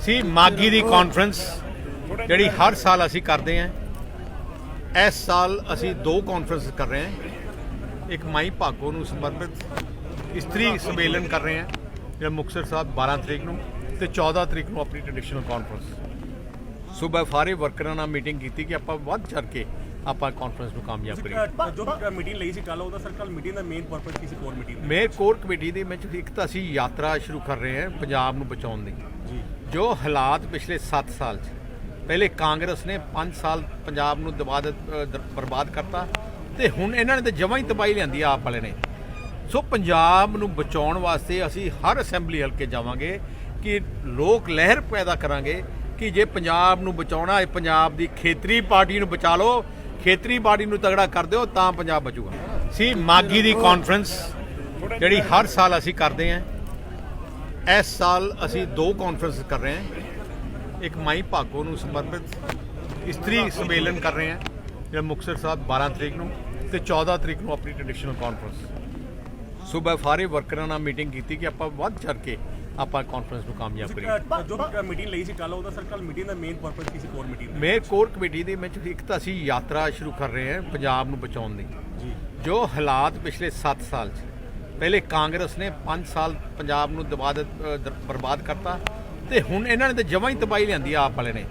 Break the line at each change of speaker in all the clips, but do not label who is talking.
ਸੀ ਮਾਗੀ ਦੀ ਕਾਨਫਰੰਸ ਜਿਹੜੀ ਹਰ ਸਾਲ ਅਸੀਂ ਕਰਦੇ ਹਾਂ। ਇਸ ਸਾਲ ਅਸੀਂ ਦੋ ਕਾਨਫਰੰਸ ਕਰ ਰਹੇ ਹਾਂ। ਇੱਕ ਮਾਈ ਭਾਗੋ ਨੂੰ ਸਮਰਪਿਤ ਇਸਤਰੀ ਸੰਮੇਲਨ ਕਰ ਰਹੇ ਹਾਂ ਜਿਹੜਾ ਮੁਕਤਸਰ ਸਾਹਿਬ 12 ਤਰੀਕ ਨੂੰ ਤੇ 14 ਤਰੀਕ ਨੂੰ ਆਪਣੀ ਟ੍ਰੈਡੀਸ਼ਨਲ ਕਾਨਫਰੰਸ ਸੂਬਾ ਸਾਰੇ ਵਰਕਰਾਂ ਨਾਲ ਮੀਟਿੰਗ ਕੀਤੀ ਕਿ ਆਪਾਂ ਵੱਧ ਚੜ ਕੇ ਆਪਾਂ ਕਾਨਫਰੰਸ ਨੂੰ ਕਾਮਯਾਬ ਕਰੀਏ।
ਜੋ ਮੀਟਿੰਗ ਲਈ ਸੀ ਕੱਲ ਉਹਦਾ ਸਰ ਕੱਲ ਮੀਟਿੰਗ ਦਾ ਮੇਨ ਪਰਪਸ ਕੀ ਸੀ core meeting
mayor core committee ਦੇ ਵਿੱਚ ਇੱਕ ਤਾਂ ਅਸੀਂ ਯਾਤਰਾ ਸ਼ੁਰੂ ਕਰ ਰਹੇ ਹਾਂ ਪੰਜਾਬ ਨੂੰ ਬਚਾਉਣ ਦੀ।
ਜੀ।
ਜੋ ਹਾਲਾਤ ਪਿਛਲੇ 7 ਸਾਲ 'ਚ। ਪਹਿਲੇ ਕਾਂਗਰਸ ਨੇ 5 ਸਾਲ ਪੰਜਾਬ ਨੂੰ ਦਬਾ ਦਿੱਤ- ਬਰਬਾਦ ਕਰਤਾ ਤੇ ਹੁਣ ਇਹਨਾਂ ਨੇ ਤਾਂ ਜਮਾਂ ਹੀ ਤਬਾਹੀ ਲਿਆਂਦੀ ਆ ਆਪ ਵਾਲੇ ਨੇ। ਸੋ ਪੰਜਾਬ ਨੂੰ ਬਚਾਉਣ ਵਾਸਤੇ ਅਸੀਂ ਹਰ ਅਸੈਂਬਲੀ ਹਲਕੇ ਜਾਵਾਂਗੇ ਕਿ ਲੋਕ ਲਹਿਰ ਪੈਦਾ ਕਰਾਂਗੇ ਕਿ ਜੇ ਪੰਜਾਬ ਨੂੰ ਬਚਾਉਣਾ ਹੈ, ਪੰਜਾਬ ਦੀ ਖੇਤਰੀ ਪਾਰਟੀ ਨੂੰ ਬਚਾ ਲਓ, ਖੇਤਰੀ ਪਾਰਟੀ ਨੂੰ ਤਗੜਾ ਕਰ ਦਿਓ, ਤਾਂ ਪੰਜਾਬ ਬਚੂਗਾ। ਸੀ ਮਾਗੀ ਦੀ ਕਾਨਫਰੰਸ ਜਿਹੜੀ ਹਰ ਸਾਲ ਅਸੀਂ ਕਰਦੇ ਹਾਂ। ਇਸ ਸਾਲ ਅਸੀਂ ਦੋ ਕਾਨਫਰੰਸ ਕਰ ਰਹੇ ਹਾਂ। ਇੱਕ ਮਾਈ ਭਾਗੋ ਨੂੰ ਸਮਰਪਿਤ ਇਸਤਰੀ ਸੰਮੇਲਨ ਕਰ ਰਹੇ ਹਾਂ ਜਿਹੜਾ ਮੁਕਤਸਰ ਸਾਹਿਬ 12 ਤਰੀਕ ਨੂੰ ਤੇ 14 ਤਰੀਕ ਨੂੰ ਆਪਣੀ ਟ੍ਰੈਡੀਸ਼ਨਲ ਕਾਨਫਰੰਸ ਸੂਬਾ ਸਾਰੇ ਵਰਕਰਾਂ ਨਾਲ ਮੀਟਿੰਗ ਕੀਤੀ ਕਿ ਆਪਾਂ ਵੱਧ ਚੜ ਕੇ ਆਪਾਂ ਕਾਨਫਰੰਸ ਨੂੰ ਕਾਮਯਾਬ ਕਰੀਏ।
ਜੋ ਮੀਟਿੰਗ ਲਈ ਸੀ ਕੱਲ ਉਹਦਾ ਸਰ ਕੱਲ ਮੀਟਿੰਗ ਦਾ ਮੇਨ ਪਰਪਸ ਕੀ ਸੀ core meeting
mayor core committee ਦੇ ਵਿੱਚ ਇੱਕ ਤਾਂ ਅਸੀਂ ਯਾਤਰਾ ਸ਼ੁਰੂ ਕਰ ਰਹੇ ਹਾਂ ਪੰਜਾਬ ਨੂੰ ਬਚਾਉਣ ਦੀ।
ਜੀ।
ਜੋ ਹਾਲਾਤ ਪਿਛਲੇ 7 ਸਾਲ 'ਚ ਪਹਿਲੇ ਕਾਂਗਰਸ ਨੇ 5 ਸਾਲ ਪੰਜਾਬ ਨੂੰ ਦਬਾ ਦਿੱਤ- ਬਰਬਾਦ ਕਰਤਾ ਤੇ ਹੁਣ ਇਹਨਾਂ ਨੇ ਤਾਂ ਜਮਾਂ ਹੀ ਤਬਾਹੀ ਲਿਆਂਦੀ ਆਪ ਵਾਲੇ ਨੇ।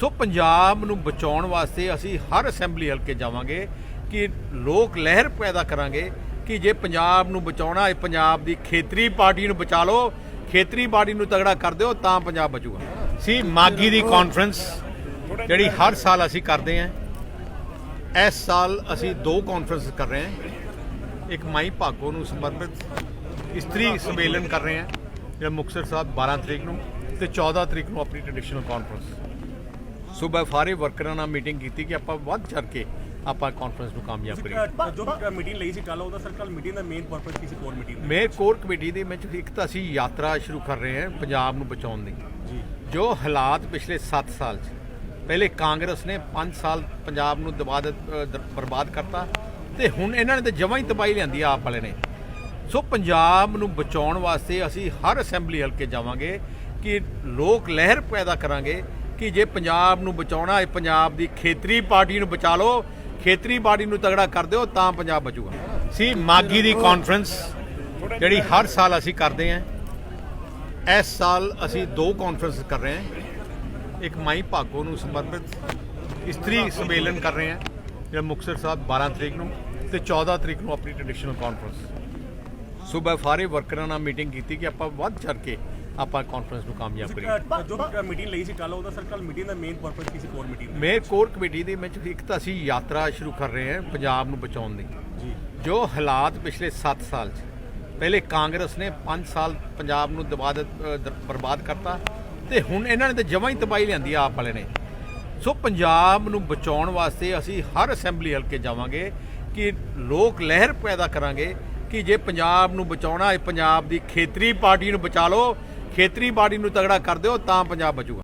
ਸੋ ਪੰਜਾਬ ਨੂੰ ਬਚਾਉਣ ਵਾਸਤੇ ਅਸੀਂ ਹਰ ਅਸੈਂਬਲੀ ਹਲਕੇ ਜਾਵਾਂਗੇ ਕਿ ਲੋਕ ਲਹਿਰ ਪੈਦਾ ਕਰਾਂਗੇ ਕਿ ਜੇ ਪੰਜਾਬ ਨੂੰ ਬਚਾਉਣਾ ਹੈ, ਪੰਜਾਬ ਦੀ ਖੇਤਰੀ ਪਾਰਟੀ ਨੂੰ ਬਚਾ ਲਓ, ਖੇਤਰੀ ਪਾਰਟੀ ਨੂੰ ਤਗੜਾ ਕਰ ਦਿਓ, ਤਾਂ ਪੰਜਾਬ ਬਚੂਗਾ। ਸੀ ਮਾਗੀ ਦੀ ਕਾਨਫਰੰਸ ਜਿਹੜੀ ਹਰ ਸਾਲ ਅਸੀਂ ਕਰਦੇ ਹਾਂ। ਇਸ ਸਾਲ ਅਸੀਂ ਦੋ ਕਾਨਫਰੰਸ ਕਰ ਰਹੇ ਹਾਂ। ਇੱਕ ਮਾਈ ਭਾਗੋ ਨੂੰ ਸਮਰਪਿਤ ਇਸਤਰੀ ਸੰਮੇਲਨ ਕਰ ਰਹੇ ਹਾਂ ਜਿਹੜਾ ਮੁਕਤਸਰ ਸਾਹਿਬ 12 ਤਰੀਕ ਨੂੰ ਤੇ 14 ਤਰੀਕ ਨੂੰ ਆਪਣੀ ਟ੍ਰੈਡੀਸ਼ਨਲ ਕਾਨਫਰੰਸ ਸੂਬਾ ਸਾਰੇ ਵਰਕਰਾਂ ਨਾਲ ਮੀਟਿੰਗ ਕੀਤੀ ਕਿ ਆਪਾਂ ਵੱਧ ਚੜ ਕੇ ਆਪਾਂ ਕਾਨਫਰੰਸ ਨੂੰ ਕਾਮਯਾਬ ਕਰੀਏ।
ਜੋ ਮੀਟਿੰਗ ਲਈ ਸੀ ਕੱਲ ਉਹਦਾ ਸਰ ਕੱਲ ਮੀਟਿੰਗ ਦਾ ਮੇਨ ਪਰਪਸ ਕੀ ਸੀ? Core meeting
mayor core committee ਦੇ ਵਿੱਚ ਇੱਕ ਤਾਂ ਅਸੀਂ ਯਾਤਰਾ ਸ਼ੁਰੂ ਕਰ ਰਹੇ ਹਾਂ ਪੰਜਾਬ ਨੂੰ ਬਚਾਉਣ ਦੀ
ਜੀ।
ਜੋ ਹਾਲਾਤ ਪਿਛਲੇ 7 ਸਾਲ 'ਚ ਪਹਿਲੇ ਕਾਂਗਰਸ ਨੇ 5 ਸਾਲ ਪੰਜਾਬ ਨੂੰ ਦਬਾ ਦਿੱਤ- ਅ, ਦ- ਬਰਬਾਦ ਕਰਤਾ ਤੇ ਹੁਣ ਇਹਨਾਂ ਨੇ ਤਾਂ ਜਮਾਂ ਹੀ ਤਬਾਹੀ ਲਿਆਂਦੀ ਆ ਆਪ ਵਾਲੇ ਨੇ। ਸੋ ਪੰਜਾਬ ਨੂੰ ਬਚਾਉਣ ਵਾਸਤੇ ਅਸੀਂ ਹਰ ਅਸੈਂਬਲੀ ਹਲਕੇ ਜਾਵਾਂਗੇ ਕਿ ਲੋਕ ਲਹਿਰ ਪੈਦਾ ਕਰਾਂਗੇ ਕਿ ਜੇ ਪੰਜਾਬ ਨੂੰ ਬਚਾਉਣਾ ਹੈ, ਪੰਜਾਬ ਦੀ ਖੇਤਰੀ ਪਾਰਟੀ ਨੂੰ ਬਚਾ ਲਓ, ਖੇਤਰੀ ਪਾਰਟੀ ਨੂੰ ਤਗੜਾ ਕਰ ਦਿਓ, ਤਾਂ ਪੰਜਾਬ ਬਚੂਗਾ। ਸੀ ਮਾਗੀ ਦੀ ਕਾਨਫਰੰਸ ਜਿਹੜੀ ਹਰ ਸਾਲ ਅਸੀਂ ਕਰਦੇ ਹਾਂ। ਇਸ ਸਾਲ ਅਸੀਂ ਦੋ ਕਾਨਫਰੰਸ ਕਰ ਰਹੇ ਹਾਂ। ਇੱਕ ਮਾਈ ਭਾਗੋ ਨੂੰ ਸਮਰਪਿਤ, ਇਸਤਰੀ ਸੰਮੇਲਨ ਕਰ ਰਹੇ ਹਾਂ, ਜਿਹੜਾ ਮੁਕਤਸਰ ਸਾਹਿਬ 12 ਤਰੀਕ ਨੂੰ। ਤੇ 14 ਤਰੀਕ ਨੂੰ ਆਪਣੀ ਟ੍ਰੈਡੀਸ਼ਨਲ ਕਾਨਫਰੰਸ ਸੂਬਾ ਸਾਰੇ ਵਰਕਰਾਂ ਨਾਲ ਮੀਟਿੰਗ ਕੀਤੀ ਕਿ ਆਪਾਂ ਵੱਧ ਚੜ ਕੇ ਆਪਾਂ ਕਾਨਫਰੰਸ ਨੂੰ ਕਾਮਯਾਬ ਕਰੀਏ।
ਜੋ ਮੀਟਿੰਗ ਲਈ ਸੀ ਕੱਲ ਉਹਦਾ ਸਰ ਕੱਲ ਮੀਟਿੰਗ ਦਾ ਮੇਨ ਪਰਪਸ ਕੀ ਸੀ core meeting
mayor core committee ਦੇ ਵਿੱਚ ਇੱਕ ਤਾਂ ਅਸੀਂ ਯਾਤਰਾ ਸ਼ੁਰੂ ਕਰ ਰਹੇ ਹਾਂ ਪੰਜਾਬ ਨੂੰ ਬਚਾਉਣ ਦੀ।
ਜੀ।
ਜੋ ਹਾਲਾਤ ਪਿਛਲੇ 7 ਸਾਲ 'ਚ ਪਹਿਲੇ ਕਾਂਗਰਸ ਨੇ 5 ਸਾਲ ਪੰਜਾਬ ਨੂੰ ਦਬਾ ਦਿੱਤ- ਅ, ਦ- ਬਰਬਾਦ ਕਰਤਾ ਤੇ ਹੁਣ ਇਹਨਾਂ ਨੇ ਤਾਂ ਜਮਾਂ ਹੀ ਤਬਾਹੀ ਲਿਆਂਦੀ ਆਪ ਵਾਲੇ ਨੇ। ਸੋ ਪੰਜਾਬ ਨੂੰ ਬਚਾਉਣ ਵਾਸਤੇ ਅਸੀਂ ਹਰ ਅਸੈਂਬਲੀ ਹਲਕੇ ਜਾਵਾਂਗੇ। ਕਿ ਲੋਕ ਲਹਿਰ ਪੈਦਾ ਕਰਾਂਗੇ ਕਿ ਜੇ ਪੰਜਾਬ ਨੂੰ ਬਚਾਉਣਾ ਹੈ, ਪੰਜਾਬ ਦੀ ਖੇਤਰੀ ਪਾਰਟੀ ਨੂੰ ਬਚਾ ਲਓ, ਖੇਤਰੀ ਪਾਰਟੀ ਨੂੰ ਤਗੜਾ ਕਰ ਦਿਓ, ਤਾਂ ਪੰਜਾਬ ਬਚੂਗਾ।